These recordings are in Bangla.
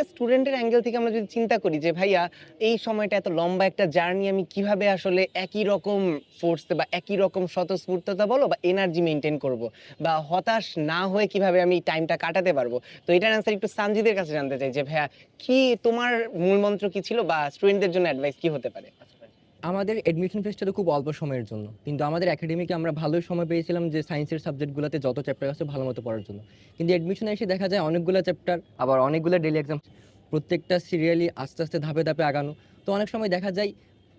একটা স্টুডেন্টের অ্যাঙ্গেল থেকে আমরা যদি চিন্তা করি যে, ভাইয়া, এই সময়টা এত লম্বা একটা জার্নি, আমি কীভাবে আসলে একই রকম ফোর্সে বা একই রকম স্বতঃস্ফূর্ততা বলো বা এনার্জি মেনটেন করব বা হতাশ না হয়ে কীভাবে আমি টাইমটা কাটাতে পারব? তো এটার আনসার একটু সানজিদের কাছে জানতে চাই যে, ভাইয়া, কি তোমার মূল মন্ত্র কি ছিল বা স্টুডেন্টদের জন্য অ্যাডভাইস কি হতে পারে? আমাদের এডমিশন ফেসটা তো খুব অল্প সময়ের জন্য। কিন্তু আমাদের একাডেমিকে আমরা ভালোই সময় পেয়েছিলাম যে সায়েন্সের সাবজেক্টগুলোতে যত চ্যাপ্টার আছে ভালো মতো পড়ার জন্য। কিন্তু এডমিশনে এসে দেখা যায় অনেকগুলো চ্যাপ্টার আবার অনেকগুলো ডেলি এক্সাম প্রত্যেকটা সিরিয়ালি আস্তে আস্তে ধাপে ধাপে আগানো। তো অনেক সময় দেখা যায়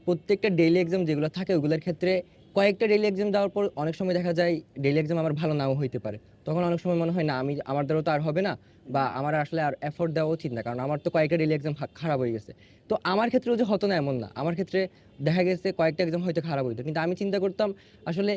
প্রত্যেকটা ডেইলি এক্সাম যেগুলো থাকে ওগুলোর ক্ষেত্রে কয়েকটা ডেইলি এক্সাম দেওয়ার পর অনেক সময় দেখা যায় ডেলি এক্সাম আমার ভালো নাও হইতে পারে। তখন অনেক সময় মনে হয়, না, আমি, আমার দ্বারা তো আর হবে না বা আমার আসলে আর এফোর্ট দেওয়া উচিত না, কারণ আমার তো কয়েকটা রিলে এক্সাম খারাপ হয়ে গেছে। তো আমার ক্ষেত্রেও যে হতো না এমন না। আমার ক্ষেত্রে দেখা গেছে কয়েকটা এক্সাম হয়তো খারাপ হইতো। কিন্তু আমি চিন্তা করতাম, আসলে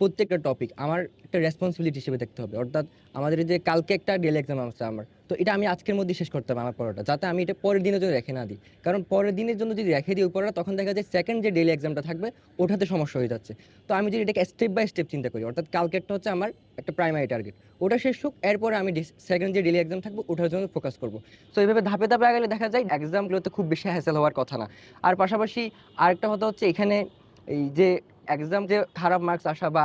প্রত্যেকটা টপিক আমার একটা রেসপন্সিবিলিটি হিসেবে দেখতে হবে। অর্থাৎ আমাদের যে কালকে একটা ডেলি এক্সাম আছে আমার, তো এটা আমি আজকের মধ্যে শেষ করতে হবে আমার পড়াটা, যাতে আমি এটা পরের দিনের জন্য রেখে না দিই। কারণ পরের দিনের জন্য যদি রেখে দিই ওই পড়াটা, তখন দেখা যায় সেকেন্ড যে ডেলি এক্সামটা থাকবে ওঠাতে সমস্যা হয়ে যাচ্ছে। তো আমি যদি এটাকে স্টেপ বাই স্টেপ চিন্তা করি, অর্থাৎ কালকে একটা হচ্ছে আমার একটা প্রাইমারি টার্গেট ওটা শেষ হোক, এরপরে আমি সেকেন্ড যে ডেলি এক্সাম থাকবে, ওটার জন্য ফোকাস করব। তো এইভাবে ধাপে ধাপে আগালে দেখা যায় এক্সামগুলোতে খুব বেশি হ্যাসেল হওয়ার কথা না। আর পাশাপাশি আরেকটা কথা হচ্ছে এখানে এই যে এক্সাম যে খারাপ মার্কস আসা বা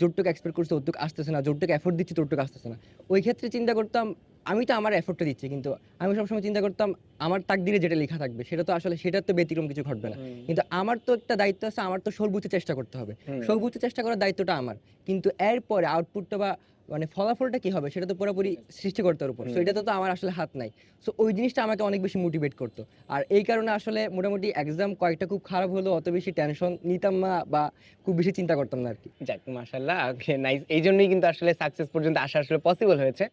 যতটুকু এক্সপেক্ট করছে ততটুকু আসতেছে না যতটুকু এফোর্ট দিচ্ছি ততটুকু আসতেছে না। ওই ক্ষেত্রে চিন্তা করতাম আমি তো আমার এফোর্টটা দিচ্ছি কিন্তু আমি সবসময় চিন্তা করতাম আমার তাক তাকদিরে যেটা লেখা থাকবে সেটা তো আসলে সেটার তো ব্যতিক্রম কিছু ঘটবে না। কিন্তু আমার তো একটা দায়িত্ব আছে আমার তো সর্বোচ্চ চেষ্টা করতে হবে। সর্বোচ্চ চেষ্টা করার দায়িত্বটা আমার। কিন্তু এরপরে আউটপুটটা বা মানে ফলাফলটা কি হবে সেটা তো পুরোপুরি সৃষ্টিকর্তার উপর। সো এটা তো আমার আসলে হাত নাই। সো ওই জিনিসটা আমাকে অনেক বেশি মোটিভেট করতো। আর এই কারণে আসলে মোটামুটি এক্সাম কয়েকটা খুব খারাপ হলো অত বেশি টেনশন নিতাম না বা খুব বেশি চিন্তা করতাম না আর কি। যাক মাসাল্লাহ নাইস এই জন্যই কিন্তু আসলে সাকসেস পর্যন্ত আসা আসলে পসিবল হয়েছে।